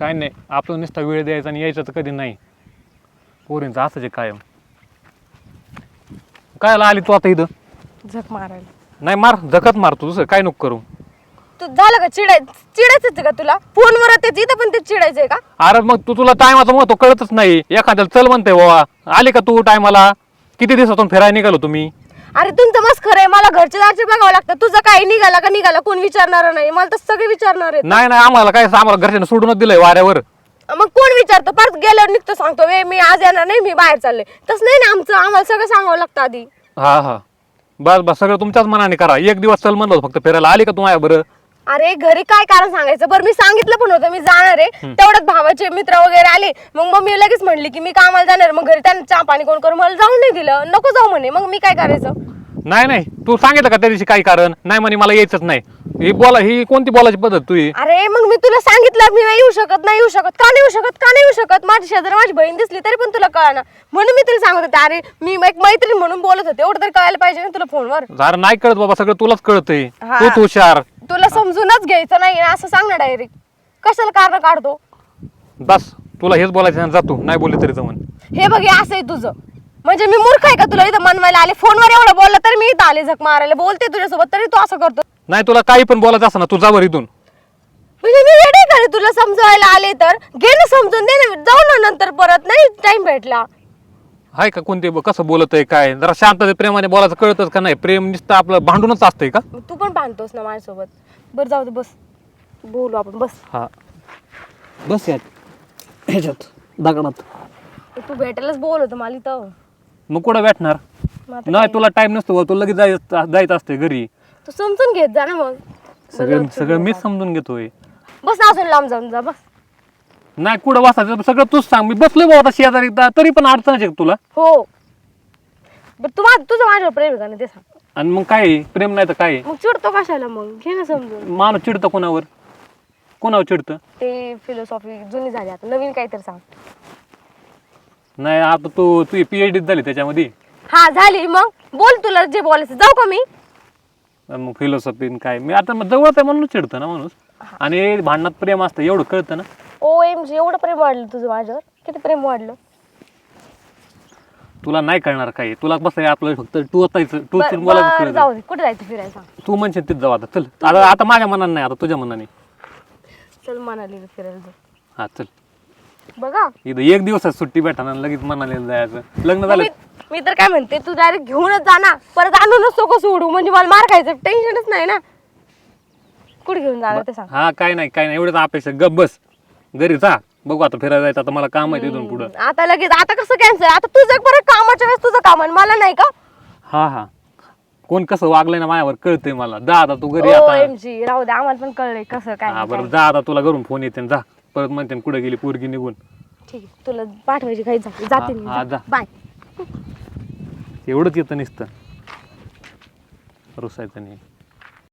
काय नाही आपलं नुसता वेळ द्यायचा आणि यायचं तर कधी नाही. पोरींचं असंच आहे कायम. काय आली तू आता इथं? झक मारायला. नाही मार जकत मार तू दुसरं काय नको करू. तू झालं का चिडाय चिडायचंच का तुला? फोनवर तेच इथं पण ते चिडायचंय का? अरे मग तू तुला टायमाचं महत्त्व कळतच नाही. एखाद्याला चल म्हणते बाबा आली का तू टायमाला? किती दिवसातून फिरायला निघालो तुम्ही? अरे तुमचं मस्त खरं आहे. मला घरचे दारचे बघावं लागतं. तुझं काही निघाला का निघाला? कोण विचारणार नाही. मला तर सगळे विचारणार आहेत. नाही नाही आम्हाला काय आम्हाला घरच्यांना सोडूनच दिलंय वाऱ्यावर. मग कोण विचारतं? परत गेल्यावर निघतो सांगतो वे मी आज येणार नाही मी बाहेर चालले तसं नाही ना आमचं. आम्हाला सगळं सांगावं लागतं आधी. हा हा. बस बस सगळं तुमच्याच मनाने करा. एक दिवस चल म्हणलं होतं फक्त फिरायला. आली का तू माझ्या बरं? अरे घरी काय कारण सांगायचं? बरं मी सांगितलं पण होतं मी जाणार आहे. तेवढ्यात भावाचे मित्र वगैरे आले. मग मम्मी लगेच म्हणली की मी कामाला जाणार. मग घरी त्यांना चहा पाणी कोण करून मला जाऊन नाही दिलं. नको जाऊ म्हणे. मग मी काय करायचं? नाही नाही. तू सांगितलं का त्या दिवशी काही कारण? नाही म्हणे मला यायचंच नाही. ही बोला ही कोणती बोलायची पद्धत तुझी? अरे मग मी तुला सांगितलं मी नाही येऊ शकत नाही येऊ शकत. का नाही येऊ शकत? का नाही येऊ शकत? माझी शेजारी माझी बहीण दिसली तरी पण तुला कळना म्हणून मी तुला सांगत होते अरे मी एक मैत्रीण म्हणून बोलत होते. एवढं तरी कळायला पाहिजे ना तुला फोनवर. जरा नाही कळत बाबा सगळं तुलाच कळतंय. हा. तूच हुशार. तुला समजूनच घ्यायचं नाही ना असं सांग ना डायरेक्ट कशाला कारण काढतो? बस तुला हेच बोलायचं आहे ना, जातो नाही बोलले तरी जमन. हे बघ हे असं आहे तुझं. म्हणजे मी मूर्ख आहे का तुला? इथं मनवायला आले फोनवर एवढं बोललं तर मी इथं आले झक मारायला. बोलते तुझ्यासोबत तरी तू असं करतो. नाही तुला काही पण बोलायचं असं ना तू जा बरं इथून. म्हणजे मी वेडे तुला समजवायला आले तर. घे ना समजून दे ना. जाऊ ना नंतर परत नाही? टाइम भेटला. आहे का कोणते ब- कसं बोलत आहे काय? जरा शांतते प्रेमाने बोलायचं कळतच का नाही? प्रेम नुसतं आपलं भांडूनच असतंय का? तू पण बांधतोस ना माझ्यासोबत. बरं जाऊ दे बस. बोलू आपण बस. हा. बस यात. ह्याच्यात दगडात. तू भेटायलाच बोल होतं मला इथं. मग कुठं भेटणार? मग आता नाही तुला टाइम नसतो बा, तुला लगेच जायचं जायचं असते घरी. तू समजून घेत जा ना मग. सगळं सगळं मीच समजून घेतोय. बस ना असून लांब जाऊन जा बस. नाही कुठं बसायचं? सगळं तूच सांग. मी बसलोय बाबा आता शेजारी ता- तरी पण अडचण आहे का तुला? हो. बरं तू तुझं माझ्यावर प्रेम आहे का नाही? ते सांग. आणि मग काय आहे? प्रेम नाही तर काय आहे? मग चिडतो कशाला मग? घे ना समजून. माणूस चिडतं कोणावर? कोणावर चिडतं? ते फिलॉसॉफी जुनी झाली आता. नवीन काहीतरी सांग. नाही आता तू तुझी पीएचडी झाली त्याच्यामध्ये. हा झाली. मग बोल तुला जे बोलायचं जाऊ का मी? मग फिलॉसॉफी काय. मी आता मग जवळ आहे म्हणून चिडतं ना माणूस. आणि भांडणात प्रेम असतं एवढं कळतं ना? ओ एम जी एवढं प्रेम वाढलं तुझं माझ्यावर? किती प्रेम वाढलं? तुला नाही कळणार काय तुला कसं आहे आपलं फक्त बर- बर, कळतं जाऊ दे कुठे जायचं फिरायला सांग. तू म्हणशील तिथं जाऊ आता चल. आता आता माझ्या मनाने नाही आता तुझ्या मनाने. चल मनाली फिरायला जाऊ. हा चल. बघा. इथं एक दिवसात सुट्टी भेटणार लगेच मनाला जायचं. लग्न झालं मी मी तर काय म्हणते तू डायरेक्ट घेऊनच जा ना. परत आणूनच नको सोडू म्हणजे मला मार खायचं. टेन्शनच नाही ना. कुठे घेऊन जाणार ते सांग. हा काय नाही काय नाही. एवढंच अपेक्षा. गप बस. घरी जा. बघू आता फिरायला जायचं आता मला काम आहे तिथून पुढं. आता लगेच आता कसं कॅन्सर आता तुझं परत कामाच्या वेळेस तुझं काम आहे मला नाही का? हा हा. कोण कसं वागलंय ना माझ्यावर कळतंय मला. जा आता तू घरी ओ आता एम जी राहू दे आम्हाला पण कळलंय कसं काय हा बरं. जा आता तुला घरून फोन येते जा. परत म्हणते कुठे गेली पोरगी निघून. ठीक आहे तुला पाठवायची काही जा जाते हा, हा, जा. बाय एवढंच येतं नुसतं. रुसायचं नाही.